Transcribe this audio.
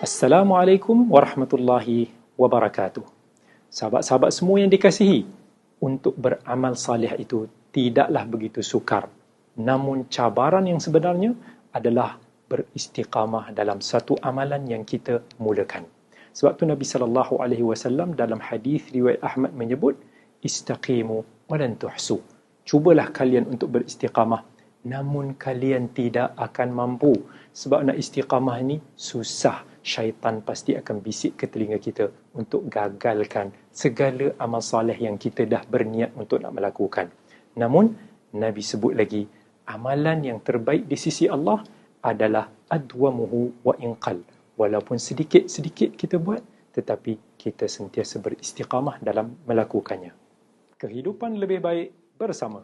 Assalamualaikum warahmatullahi wabarakatuh. Sahabat-sahabat semua yang dikasihi, untuk beramal salih itu tidaklah begitu sukar. Namun cabaran yang sebenarnya adalah beristiqamah dalam satu amalan yang kita mulakan. Sebab tu Nabi sallallahu alaihi wasallam dalam hadis riwayat Ahmad menyebut istaqimu wa lan tuhsu. Cubalah kalian untuk beristiqamah namun kalian tidak akan mampu sebab nak istiqamah ni susah syaitan pasti akan bisik ke telinga kita untuk gagalkan segala amal soleh yang kita dah berniat untuk nak melakukan. Namun, Nabi sebut lagi, amalan yang terbaik di sisi Allah adalah adwamuhu wa inqal. Walaupun sedikit-sedikit kita buat, tetapi kita sentiasa beristiqamah dalam melakukannya. Kehidupan lebih baik bersama.